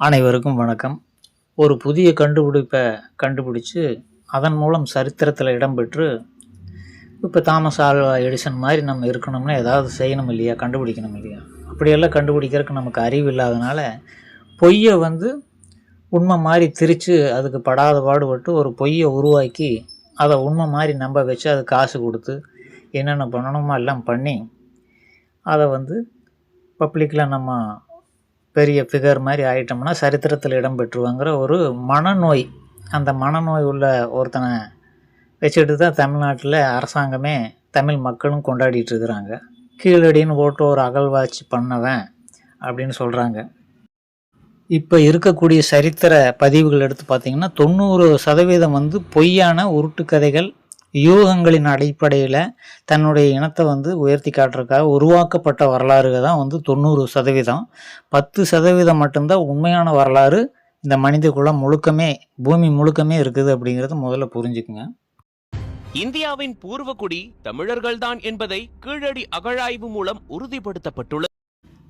அனைவருக்கும் வணக்கம். ஒரு புதிய கண்டுபிடிப்பை கண்டுபிடிச்சு அதன் மூலம் சரித்திரத்தில் இடம்பெற்று இப்போ தாமஸ் ஆல்வா எடிசன் மாதிரி நம்ம இருக்கணும்னா ஏதாவது செய்யணும் இல்லையா கண்டுபிடிக்கணும் இல்லையா? அப்படியெல்லாம் கண்டுபிடிக்கிறதுக்கு நமக்கு அறிவு இல்லாதனால பொய்யை வந்து உண்மை மாதிரி திரித்து அதுக்கு படாத பாடுபட்டு ஒரு பொய்யை உருவாக்கி அதை உண்மை மாதிரி நம்ப வச்சு அது காசு கொடுத்து என்னென்ன பண்ணணுமோ எல்லாம் பண்ணி அதை வந்து பப்ளிக்கில் நம்ம பெரிய ஃபிகர் மாதிரி ஆயிட்டோம்னா சரித்திரத்தில் இடம் பெற்றுவாங்கிற ஒரு மனநோய். அந்த மனநோய் உள்ள ஒருத்தனை வச்சுட்டு தான் தமிழ்நாட்டில் அரசாங்கமே தமிழ் மக்களும் கொண்டாடிட்டு இருக்கிறாங்க. கீழடின்னு போட்டு ஒரு அகழ்வாய்ச்சி பண்ணவன் அப்படின்னு சொல்கிறாங்க இப்போ இருக்கக்கூடிய சரித்திர பதிவுகள் எடுத்து பார்த்தீங்கன்னா தொண்ணூறு சதவீதம் வந்து பொய்யான உருட்டுக்கதைகள் யூகங்களின் அடிப்படையில் தன்னுடைய இனத்தை வந்து உயர்த்தி காட்டுறதுக்காக உருவாக்கப்பட்ட வரலாறுகள் தான் வந்து தொண்ணூறு சதவீதம். பத்து சதவீதம் மட்டும்தான் உண்மையான வரலாறு இந்த மனித குலம் முழுக்கமே பூமி முழுக்கமே இருக்குது அப்படிங்கிறத முதல்ல புரிஞ்சுக்குங்க. இந்தியாவின் பூர்வகுடி தமிழர்கள்தான் என்பதை கீழடி அகழாய்வு மூலம் உறுதிப்படுத்தப்பட்டுள்ளது.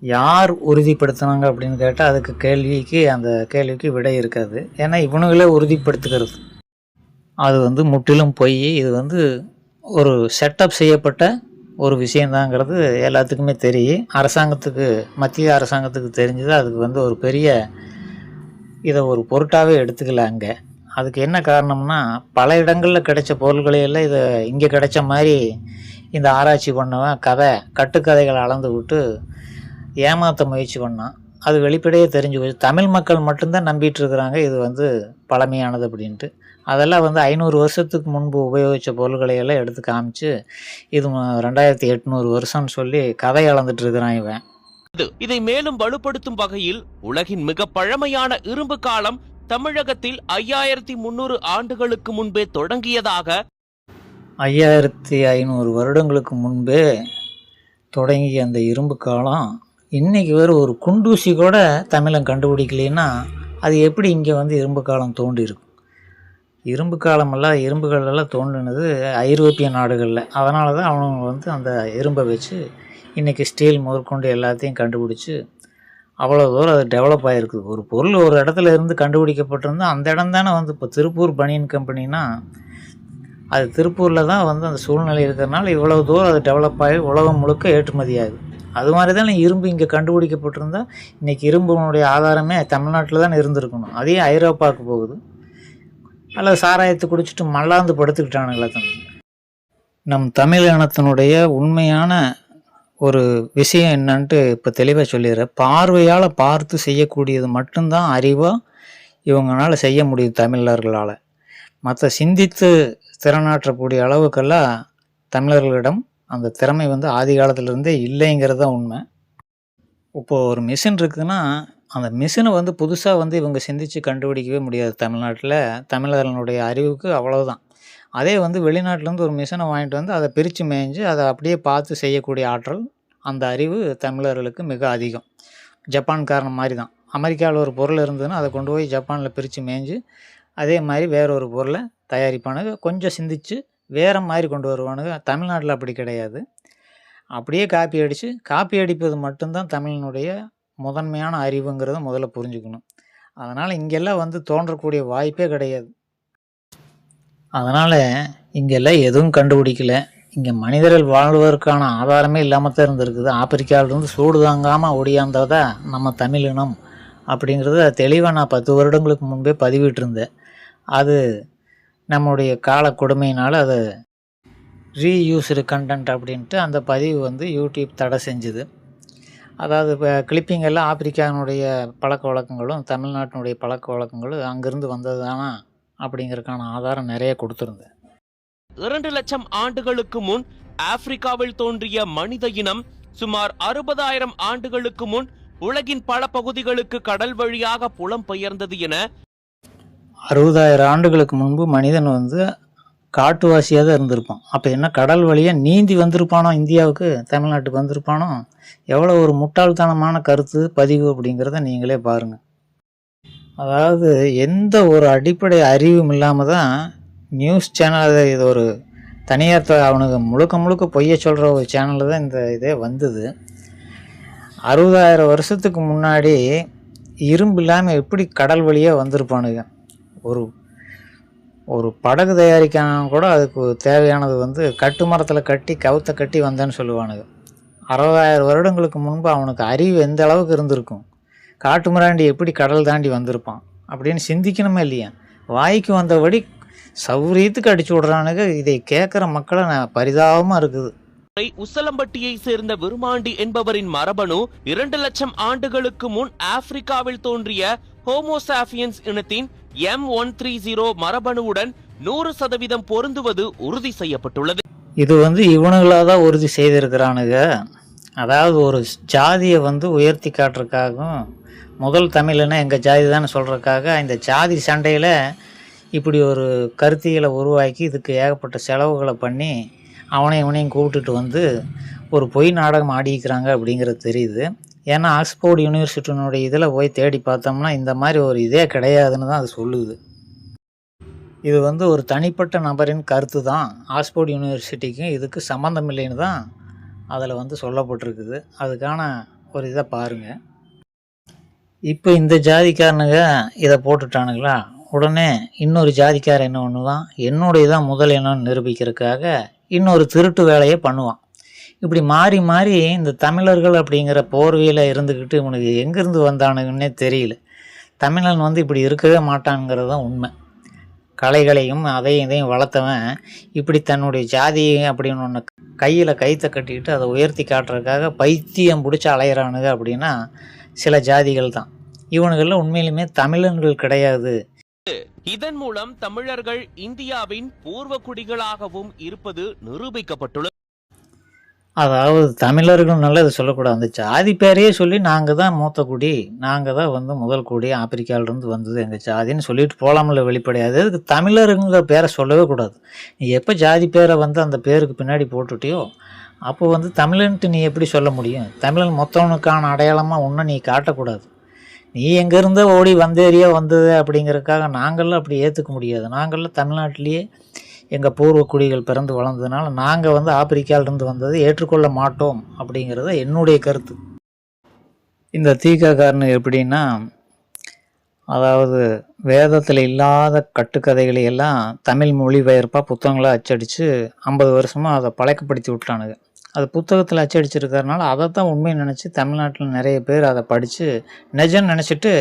யார் உறுதிப்படுத்தினாங்க அப்படின்னு கேட்டால் அதுக்கு கேள்விக்கு அந்த கேள்விக்கு விடை இருக்காது. ஏன்னா இவனுங்களே உறுதிப்படுத்துகிறது. அது வந்து முற்றிலும் பொய். இது வந்து ஒரு செட்டப் செய்யப்பட்ட ஒரு விஷயந்தாங்கிறது எல்லாத்துக்குமே தெரியும். அரசாங்கத்துக்கு மத்திய அரசாங்கத்துக்கு தெரிஞ்சது. அதுக்கு வந்து ஒரு பெரிய இதை ஒரு பொருட்டாகவே எடுத்துக்கல அங்கே. அதுக்கு என்ன காரணம்னா பல இடங்களில் கிடைச்ச பொருள்களையெல்லாம் இதை இங்கே கிடைச்ச மாதிரி இந்த ஆராய்ச்சி பண்ணவன் கதை கட்டுக்கதைகளை அளந்து விட்டு ஏமாற்ற முயற்சி பண்ணான். அது வெளிப்படையே தெரிஞ்சு போச்சு. தமிழ் மக்கள் மட்டும்தான் நம்பிட்டு இருக்கிறாங்க. இது வந்து பழமையானது அப்படின்ட்டு. அதெல்லாம் வந்து ஐநூறு வருஷத்துக்கு முன்பு உபயோகித்த பொருள்களை எல்லாம் எடுத்து காமிச்சு இது ரெண்டாயிரத்தி எட்நூறு வருஷம்னு சொல்லி கதை அளந்துட்டு இருக்கிறான் இவன். இதை மேலும் வலுப்படுத்தும் வகையில் உலகின் மிக பழமையான இரும்பு காலம் தமிழகத்தில் ஐயாயிரத்தி முன்னூறு ஆண்டுகளுக்கு முன்பே தொடங்கியதாக ஐயாயிரத்தி ஐநூறு வருடங்களுக்கு முன்பே தொடங்கிய அந்த இரும்பு காலம் இன்னைக்கு வேறு ஒரு குண்டூசி கூட தமிழன் கண்டுபிடிக்கலைன்னா அது எப்படி இங்கே வந்து இரும்பு காலம் தோண்டி இருக்கும் இரும்பு காலமெல்லாம் இரும்புகளெல்லாம் தோன்றினது ஐரோப்பிய நாடுகளில். அதனால தான் அவனுங்க வந்து அந்த இரும்பை வச்சு இன்றைக்கி ஸ்டீல் முதற்கொண்டு எல்லாத்தையும் கண்டுபிடிச்சி அவ்வளோ தூரம் அது டெவலப் ஆகிருக்குது ஒரு பொருள் ஒரு இடத்துல இருந்து கண்டுபிடிக்கப்பட்டிருந்தால் அந்த இடம் தானே வந்து இப்போ திருப்பூர் பனியன் கம்பெனினா அது திருப்பூரில் தான் வந்து அந்த சூழ்நிலை இருக்கிறனால இவ்வளோ தூரம் அது டெவலப் ஆகி உலகம் முழுக்க ஏற்றுமதி ஆகுது அது மாதிரி தானே இரும்பு இங்கே கண்டுபிடிக்கப்பட்டிருந்தால் இன்றைக்கி இரும்புனுடைய ஆதாரமே தமிழ்நாட்டில் தான் இருந்திருக்கணும். அதே ஐரோப்பாவுக்கு போகுது. அல்லது சாராயத்தை குடிச்சிட்டு மல்லாந்து படுத்துக்கிட்டானுங்களே தம்பி. நம் தமிழ் இனத்தினுடைய உண்மையான ஒரு விஷயம் என்னன்ட்டு இப்போ தெளிவாக சொல்லிடுறேன். பார்வையால் பார்த்து செய்யக்கூடியது மட்டும்தான் அறிவாக இவங்களால செய்ய முடியும் தமிழர்களால். மற்ற சிந்தித்து திறனாற்றக்கூடிய அளவுக்கெல்லாம் தமிழர்களிடம் அந்த திறமை வந்து ஆதி காலத்திலேருந்தே இல்லைங்கிறது தான் உண்மை. இப்போது ஒரு மிஷின் இருக்குதுன்னா அந்த மிஷினை வந்து புதுசாக வந்து இவங்க சிந்தித்து கண்டுபிடிக்கவே முடியாது தமிழ்நாட்டில். தமிழர்களுடைய அறிவுக்கு அவ்வளவுதான். அதே வந்து வெளிநாட்டிலேருந்து ஒரு மிஷினை வாங்கிட்டு வந்து அதை பிரித்து மேய்ஞ்சு அதை அப்படியே பார்த்து செய்யக்கூடிய ஆற்றல் அந்த அறிவு தமிழர்களுக்கு மிக அதிகம். ஜப்பான்காரன் மாதிரி தான் அமெரிக்காவில் ஒரு பொருள் இருந்ததுன்னா அதை கொண்டு போய் ஜப்பானில் பிரித்து மேய்ஞ்சு அதே மாதிரி வேற ஒரு பொருளை தயாரிப்பானுங்க. கொஞ்சம் சிந்திச்சு வேறு மாதிரி கொண்டு வருவானுங்க. தமிழ்நாட்டில் அப்படி கிடையாது. அப்படியே காப்பி அடித்து காப்பி அடிப்பது மட்டும்தான் தமிழினுடைய முதன்மையான அறிவுங்கிறத முதல்ல புரிஞ்சுக்கணும். அதனால் இங்கெல்லாம் வந்து தோன்றக்கூடிய வாய்ப்பே கிடையாது. அதனால் இங்கெல்லாம் எதுவும் கண்டுபிடிக்கல. இங்கே மனிதர்கள் வாழ்வதற்கான ஆதாரமே இல்லாமல் தான் இருந்திருக்குது. ஆப்பிரிக்காவிலிருந்து சூடு தாங்காமல் ஒடியாந்ததா நம்ம தமிழினம் அப்படிங்கிறத தெளிவாக நான் பத்து வருடங்களுக்கு முன்பே பதிவிட்டிருந்தேன். அது நம்முடைய கால கொடுமையினால் அது ரீயூஸ்டு கண்டென்ட் அப்படின்ட்டு அந்த பதிவு வந்து யூடியூப் தடை செஞ்சுது. அதாவது இப்போ கிளிப்பிங் எல்லாம் ஆப்பிரிக்காவினுடைய பழக்க வழக்கங்களும் தமிழ்நாட்டினுடைய பழக்க வழக்கங்களும் அங்கேருந்து வந்தது தானா அப்படிங்கிறதுக்கான ஆதாரம் நிறைய கொடுத்துருந்தேன் இரண்டு லட்சம் ஆண்டுகளுக்கு முன் ஆப்பிரிக்காவில் தோன்றிய மனித இனம் சுமார் அறுபதாயிரம் ஆண்டுகளுக்கு முன் உலகின் பல பகுதிகளுக்கு கடல் வழியாக புலம்பெயர்ந்தது என அறுபதாயிரம் ஆண்டுகளுக்கு முன்பு மனிதன் வந்து காட்டுவாசியாக தான் இருந்திருப்பான். அப்போ என்ன கடல் வழியாக நீந்தி வந்திருப்பானோ இந்தியாவுக்கு தமிழ்நாட்டுக்கு வந்திருப்பானோ எவ்வளோ ஒரு முட்டாள்தனமான கருத்து பதிவு அப்படிங்கிறத நீங்களே பாருங்கள் அதாவது எந்த ஒரு அடிப்படை அறிவும் இல்லாமல் தான் நியூஸ் சேனல் இது ஒரு தனியார் த- அவனுக்கு முழுக்க முழுக்க பொய்ய சொல்கிற ஒரு சேனலில் தான் இந்த இதே வந்தது. அறுபதாயிரம் வருஷத்துக்கு முன்னாடி இரும்பு இல்லாமல் எப்படி கடல் வழியாக வந்திருப்பானுங்க? ஒரு ஒரு படகு தயாரிக்கான கூட அதுக்கு தேவையானது வந்து கட்டு மரத்தில் கட்டி கவுத்த கட்டி வந்தேன்னு சொல்லுவானுங்க. அறுபதாயிரம் வருடங்களுக்கு முன்பு அவனுக்கு அறிவு எந்த அளவுக்கு இருந்திருக்கும்? காட்டு மிராண்டி எப்படி கடல் தாண்டி வந்திருப்பான்? அப்படின்னு சிந்திக்கணுமே இல்லையா? வாய்க்கு வந்தபடி சௌரியத்துக்கு அடிச்சு விட்றானுங்க. இதை கேட்குற மக்களை நான் பரிதாபமாக இருக்குது. உசலம்பட்டியை சேர்ந்த விருமாண்டி என்பவரின் மரபணு இரண்டு லட்சம் ஆண்டுகளுக்கு முன் ஆப்பிரிக்காவில் தோன்றிய ஹோமோசாபியன்ஸ் இனத்தின் எம் ஒன் த்ரீ ஜீரோ மரபணுவுடன் நூறு சதவீதம் பொருந்துவது உறுதி செய்யப்பட்டுள்ளது. இது வந்து இவனுங்களாக தான் உறுதி செய்திருக்கிறானுங்க அதாவது ஒரு ஜாதியை வந்து உயர்த்தி காட்டுறதுக்காகவும் முதல் தமிழ்னா எங்கள் ஜாதி தான் சொல்கிறதுக்காக இந்த ஜாதி சண்டையில் இப்படி ஒரு கருத்திகளை உருவாக்கி இதுக்கு ஏகப்பட்ட செலவுகளை பண்ணி அவனையும் இவனையும் கூப்பிட்டுட்டு வந்து ஒரு பொய் நாடகம் ஆடிக்கிறாங்க அப்படிங்கிறது தெரியுது. ஏன்னா ஆக்ஸ்போர்ட் யூனிவர்சிட்டினுடைய இதில் போய் தேடி பார்த்தோம்னா இந்த மாதிரி ஒரு இதே கிடையாதுன்னு தான் அது சொல்லுது. இது வந்து ஒரு தனிப்பட்ட நபரின் கருத்து தான். ஆக்ஸ்போர்ட் யூனிவர்சிட்டிக்கும் இதுக்கு சம்மந்தம் இல்லைன்னு தான் அதில் வந்து சொல்லப்பட்டிருக்குது. அதுக்கான ஒரு இதை பாருங்கள் இப்போ இந்த ஜாதிக்காரனுங்க இதை போட்டுட்டானுங்களா? உடனே இன்னொரு ஜாதிக்காரன் என்ன பண்ணுவான்? என்னுடைய தான் முதல் என்னன்னு நிரூபிக்கிறதுக்காக இன்னொரு திருட்டு வேலையை பண்ணுவான். இப்படி மாறி மாறி இந்த தமிழர்கள் அப்படிங்கிற போர்வையில் இருந்துக்கிட்டு இவனுக்கு எங்கேருந்து வந்தானுங்கன்னே தெரியல. தமிழன் வந்து இப்படி இருக்கவே மாட்டான்ங்கிறது தான் உண்மை. கலைகளையும் அதையும் இதையும் வளர்த்தவன் இப்படி தன்னுடைய ஜாதி அப்படின்னு ஒன்று கையில் கைத்தை கட்டிக்கிட்டு அதை உயர்த்தி காட்டுறதுக்காக பைத்தியம் பிடிச்சி அலையிறானுங்க அப்படின்னா சில ஜாதிகள் தான். இவனுகளில் உண்மையிலுமே தமிழன்கள் கிடையாது. இதன் மூலம் தமிழர்கள் இந்தியாவின் பூர்வ குடிகளாகவும் இருப்பது நிரூபிக்கப்பட்டுள்ளது. அதாவது தமிழர்கள் இதை சொல்லக்கூடாது. அந்த ஜாதி பேரையே சொல்லி நாங்கள் தான் மூத்த குடி நாங்கள் தான் வந்து முதல் குடி ஆப்பிரிக்காவிலேருந்து வந்தது. எங்கள் ஜாதின்னு சொல்லிட்டு போகலாமில்ல வெளிப்படையாது அதுக்கு தமிழருங்கிற பேரை சொல்லவே கூடாது. நீ எப்போ ஜாதி பேரை வந்து அந்த பேருக்கு பின்னாடி போட்டுட்டியோ அப்போ வந்து தமிழன்ட்டு நீ எப்படி சொல்ல முடியும்? தமிழன் மொத்தவனுக்கான அடையாளமாக ஒன்றும் நீ காட்டக்கூடாது. நீ எங்கேருந்தோ ஓடி வந்தேரியா வந்தது அப்படிங்கிறதுக்காக நாங்கள்லாம் அப்படி ஏற்றுக்க முடியாது. நாங்களாம் தமிழ்நாட்டிலேயே எங்கள் பூர்வ குடிகள் பிறந்து வளர்ந்ததுனால நாங்கள் வந்து ஆப்பிரிக்காவிலிருந்து வந்ததை ஏற்றுக்கொள்ள மாட்டோம் அப்படிங்கிறது என்னுடைய கருத்து. இந்த தீக்காக்காரனு எப்படின்னா அதாவது வேதத்தில் இல்லாத கட்டுக்கதைகளை எல்லாம் தமிழ் மொழிபெயர்ப்பாக புத்தகங்களாக அச்சடித்து ஐம்பது வருஷமாக அதை பழக்கப்படுத்தி விட்டானுங்க அது புத்தகத்தில் அச்சடிச்சிருக்கிறதுனால அதை தான் உண்மையை நினச்சி தமிழ்நாட்டில் நிறைய பேர் அதை படித்து நிஜம்னு நினச்சிட்டு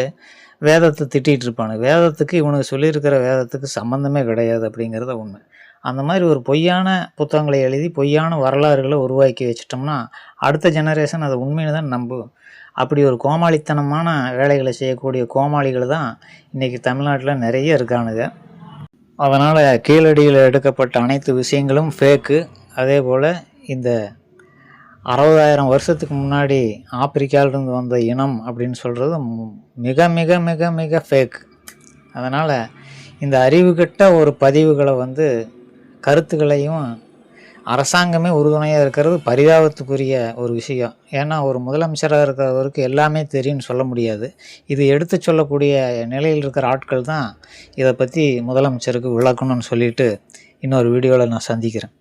வேதத்தை திட்டிகிட்டு இருப்பானுங்க வேதத்துக்கு இவனுக்கு சொல்லியிருக்கிற வேதத்துக்கு சம்மந்தமே கிடையாது அப்படிங்கிறத உண்மை. அந்த மாதிரி ஒரு பொய்யான புத்தகங்களை எழுதி பொய்யான வரலாறுகளை உருவாக்கி வச்சிட்டோம்னா அடுத்த ஜெனரேஷன் அதை உண்மையில தான் நம்பும் அப்படி ஒரு கோமாளித்தனமான வேலைகளை செய்யக்கூடிய கோமாளிகள் தான் இன்றைக்கி தமிழ்நாட்டில் நிறைய இருக்கானுங்க. அதனால் கீழடியில் எடுக்கப்பட்ட அனைத்து விஷயங்களும் ஃபேக்கு அதே போல் இந்த அறுபதாயிரம் வருஷத்துக்கு முன்னாடி ஆப்பிரிக்காவிலிருந்து வந்த இனம் அப்படின்னு சொல்கிறது மிக மிக மிக மிக ஃபேக் அதனால் இந்த அறிவுகெட்ட ஒரு பதிவுகளை வந்து கருத்துக்களையும் அரசாங்கமே உறுதுணையாக இருக்கிறது பரிதாபத்துக்குரிய ஒரு விஷயம். ஏன்னா ஒரு முதலமைச்சராக இருக்கிறவருக்கு எல்லாமே தெரியும்னு சொல்ல முடியாது. இது எடுத்து சொல்லக்கூடிய நிலையில் இருக்கிற ஆட்கள் தான் இதை பற்றி முதலமைச்சருக்கு விளக்கணும்னு சொல்லிட்டு இன்னொரு வீடியோவில் நான் சந்திக்கிறேன்.